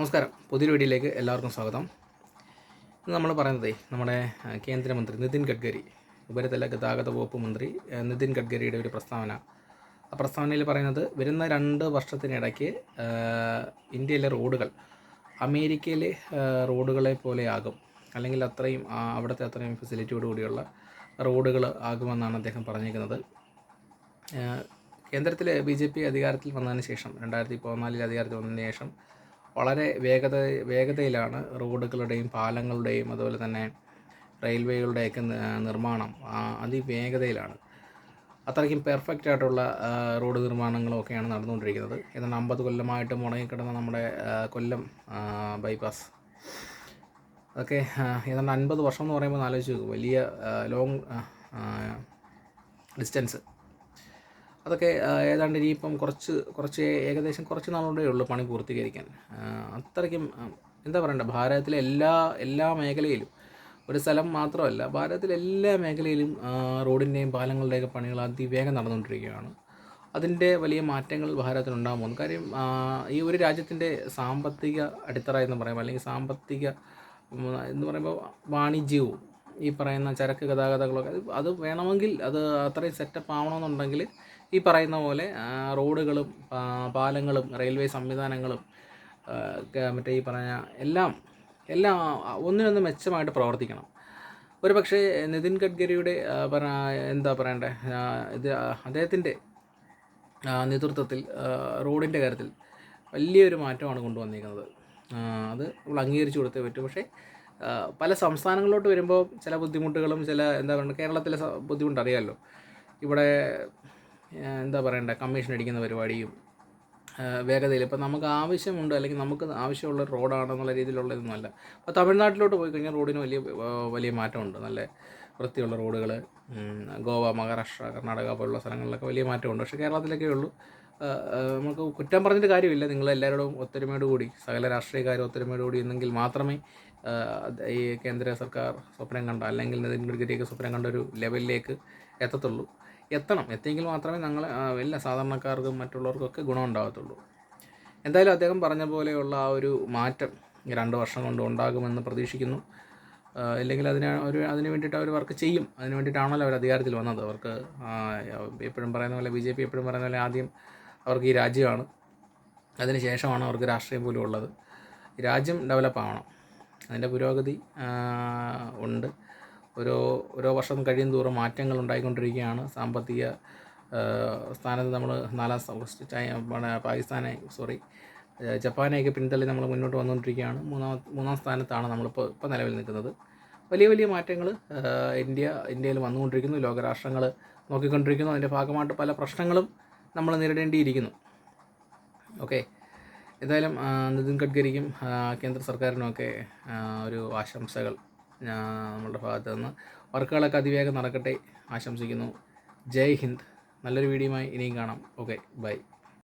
നമസ്കാരം. പുതിയൊരു വീഡിയോയിലേക്ക് എല്ലാവർക്കും സ്വാഗതം. ഇന്ന് നമ്മൾ പറയുന്നത് നമ്മുടെ കേന്ദ്രമന്ത്രി നിതിൻ ഗഡ്കരി ഉപരിതല ഗതാഗത വകുപ്പ് മന്ത്രി നിതിൻ ഗഡ്കരിയുടെ ഒരു പ്രസ്താവന. ആ പ്രസ്താവനയിൽ പറയുന്നത് വരുന്ന രണ്ട് വർഷത്തിനിടയ്ക്ക് ഇന്ത്യയിലെ റോഡുകൾ അമേരിക്കയിലെ റോഡുകളെ പോലെയാകും അല്ലെങ്കിൽ അത്രയും അവിടുത്തെ അത്രയും ഫെസിലിറ്റിയോട് കൂടിയുള്ള റോഡുകൾ ആകുമെന്നാണ് അദ്ദേഹം പറഞ്ഞിരിക്കുന്നത്. കേന്ദ്രത്തിൽ ബി ജെ പി അധികാരത്തിൽ വന്നതിന് ശേഷം രണ്ടായിരത്തി പതിനാലിൽ അധികാരത്തിൽ വന്നതിന് ശേഷം വളരെ വേഗത വേഗതയിലാണ് റോഡുകളുടെയും പാലങ്ങളുടെയും അതുപോലെ തന്നെ റെയിൽവേകളുടെയൊക്കെ നിർമ്മാണം അതിവേഗതയിലാണ്. അത്രയ്ക്കും പെർഫെക്റ്റ് ആയിട്ടുള്ള റോഡ് നിർമ്മാണങ്ങളൊക്കെയാണ് നടന്നുകൊണ്ടിരിക്കുന്നത്. എന്നാൽ അമ്പത് കൊല്ലമായിട്ട് മുടങ്ങിക്കിടന്ന നമ്മുടെ കൊല്ലം ബൈപ്പാസ്. അതൊക്കെ ഏതാണ്ട് അൻപത് വർഷം എന്ന് പറയുമ്പോൾ ആലോചിച്ച് വലിയ ലോങ് ഡിസ്റ്റൻസ്. അതൊക്കെ ഏതാണ്ട് ഇനിയിപ്പം കുറച്ച് കുറച്ച് ഏകദേശം കുറച്ച് നാളുകൊണ്ടേ ഉള്ളൂ പണി പൂർത്തീകരിക്കാൻ. അത്രയ്ക്കും എന്താ പറയണ്ട ഭാരതത്തിലെ എല്ലാ എല്ലാ മേഖലയിലും ഒരു സ്ഥലം മാത്രമല്ല ഭാരതത്തിലെ എല്ലാ മേഖലയിലും റോഡിന്റെയും പാലങ്ങളുടെയൊക്കെ പണികൾ അതിവേഗം നടന്നുകൊണ്ടിരിക്കുകയാണ്. അതിന്റെ വലിയ മാറ്റങ്ങൾ ഭാരതത്തിനുണ്ടാകാൻ പോകുന്നു കാര്യം ഈ ഒരു രാജ്യത്തിന്റെ സാമ്പത്തിക അടിത്തറ എന്ന് പറയുമ്പോൾ അല്ലെങ്കിൽ സാമ്പത്തിക എന്ന് പറയുമ്പോൾ വാണിജ്യവും ഈ പറയുന്ന ചരക്ക് ഗതാഗതങ്ങളൊക്കെ. അത് വേണമെങ്കിൽ അത് അത്രയും സെറ്റപ്പ് ആവണമെന്നുണ്ടെങ്കിൽ ഈ പറയുന്ന പോലെ റോഡുകളും പാലങ്ങളും റെയിൽവേ സംവിധാനങ്ങളും മറ്റേ ഈ പറഞ്ഞ എല്ലാം എല്ലാം ഒന്നിനൊന്ന് മെച്ചമായിട്ട് പ്രവർത്തിക്കണം. ഒരു പക്ഷേ നിതിൻ ഗഡ്കരിയുടെ എന്താ പറയണ്ടേ ഇത് അദ്ദേഹത്തിന്റെ നേതൃത്വത്തിൽ റോഡിന്റെ കാര്യത്തിൽ വലിയൊരു മാറ്റമാണ് കൊണ്ടുവന്നിരിക്കുന്നത് അത് നമ്മൾ അംഗീകരിച്ചു കൊടുത്തേ പറ്റൂ. പക്ഷേ പല സംസ്ഥാനങ്ങളിലോട്ട് വരുമ്പോൾ ചില ബുദ്ധിമുട്ടുകളും ചില എന്താ പറയുക കേരളത്തിലെ ബുദ്ധിമുട്ട് അറിയാമല്ലോ ഇവിടെ എന്താ പറയണ്ട കമ്മീഷൻ അടിക്കുന്ന പരിപാടിയും വേഗതയിൽ ഇപ്പോൾ നമുക്ക് ആവശ്യമുണ്ട് അല്ലെങ്കിൽ നമുക്ക് ആവശ്യമുള്ള റോഡാണെന്നുള്ള രീതിയിലുള്ള ഇതൊന്നുമല്ല അപ്പോൾ തമിഴ്നാട്ടിലോട്ട് പോയി കഴിഞ്ഞാൽ റോഡിന് വലിയ വലിയ മാറ്റമുണ്ട്. നല്ല വൃത്തിയുള്ള റോഡുകൾ ഗോവ മഹാരാഷ്ട്ര കർണാടക പോലുള്ള സ്ഥലങ്ങളിലൊക്കെ വലിയ മാറ്റമുണ്ട്. പക്ഷേ കേരളത്തിലൊക്കെ ഉള്ളൂ. നമുക്ക് കുറ്റം പറഞ്ഞിട്ട് കാര്യമില്ല. നിങ്ങൾ എല്ലാവരോടും ഒത്തൊരുമയോട് കൂടി സകല രാഷ്ട്രീയക്കാരും ഒത്തൊരുമയോട് കൂടി എന്നെങ്കിൽ മാത്രമേ ഈ കേന്ദ്ര സർക്കാർ സ്വപ്നം കണ്ട അല്ലെങ്കിൽ നിതിൻ ഗഡ്കരിയൊക്കെ സ്വപ്നം കണ്ട ഒരു ലെവലിലേക്ക് എത്തത്തുള്ളൂ. എത്തണം. എത്തിയെങ്കിൽ മാത്രമേ ഞങ്ങൾ എല്ലാ സാധാരണക്കാർക്കും മറ്റുള്ളവർക്കൊക്കെ ഗുണം ഉണ്ടാകത്തുള്ളൂ. എന്തായാലും അദ്ദേഹം പറഞ്ഞ പോലെയുള്ള ആ ഒരു മാറ്റം രണ്ട് വർഷം കൊണ്ട് ഉണ്ടാകുമെന്ന് പ്രതീക്ഷിക്കുന്നു. അല്ലെങ്കിൽ അതിന് ഒരു അതിന് വേണ്ടിയിട്ട് അവർ വർക്ക് ചെയ്യും. അതിന് വേണ്ടിയിട്ടാണല്ലോ അവർ അധികാരത്തിൽ വന്നത്. അവർക്ക് എപ്പോഴും പറയുന്ന പോലെ ബി ജെ പി എപ്പോഴും പറയുന്ന പോലെ ആദ്യം അവർക്ക് ഈ രാജ്യമാണ്. അതിന് ശേഷമാണ് അവർക്ക് രാഷ്ട്രീയം പോലും ഉള്ളത്. രാജ്യം ഡെവലപ്പ് ആവണം. അതിന്റെ പുരോഗതി ഉണ്ട്. ഓരോ ഓരോ വർഷം കഴിയും തോറും മാറ്റങ്ങൾ ഉണ്ടായിക്കൊണ്ടിരിക്കുകയാണ്. സാമ്പത്തിക സ്ഥാനത്ത് നമ്മൾ നാലാം സ്ഥാ- ചൈ- പാകിസ്ഥാനെ സോറി ജപ്പാനെയൊക്കെ പിന്തള്ളി നമ്മൾ മുന്നോട്ട് വന്നുകൊണ്ടിരിക്കുകയാണ്. മൂന്നാം മൂന്നാം സ്ഥാനത്താണ് നമ്മളിപ്പോൾ ഇപ്പോൾ നിലവിൽ നിൽക്കുന്നത്. വലിയ വലിയ മാറ്റങ്ങൾ ഇന്ത്യ ഇന്ത്യയിൽ വന്നുകൊണ്ടിരിക്കുന്നു. ലോകരാഷ്ട്രങ്ങൾ നോക്കിക്കൊണ്ടിരിക്കുന്നു. അതിന്റെ ഭാഗമായിട്ട് പല പ്രശ്നങ്ങളും നമ്മൾ നേരിടേണ്ടിയിരിക്കുന്നു. ഓക്കെ എന്തായാലും നിതിൻ ഗഡ്കരിക്കും കേന്ദ്ര സർക്കാരിനുമൊക്കെ ഒരു ആശംസകൾ നമ്മളുടെ ഭാഗത്ത് നിന്ന്. വർക്കുകളൊക്കെ അതിവേഗം നടക്കട്ടെ ആശംസിക്കുന്നു. ജയ് ഹിന്ദ്. നല്ലൊരു വീഡിയോയുമായി ഇനിയും കാണാം. Okay bye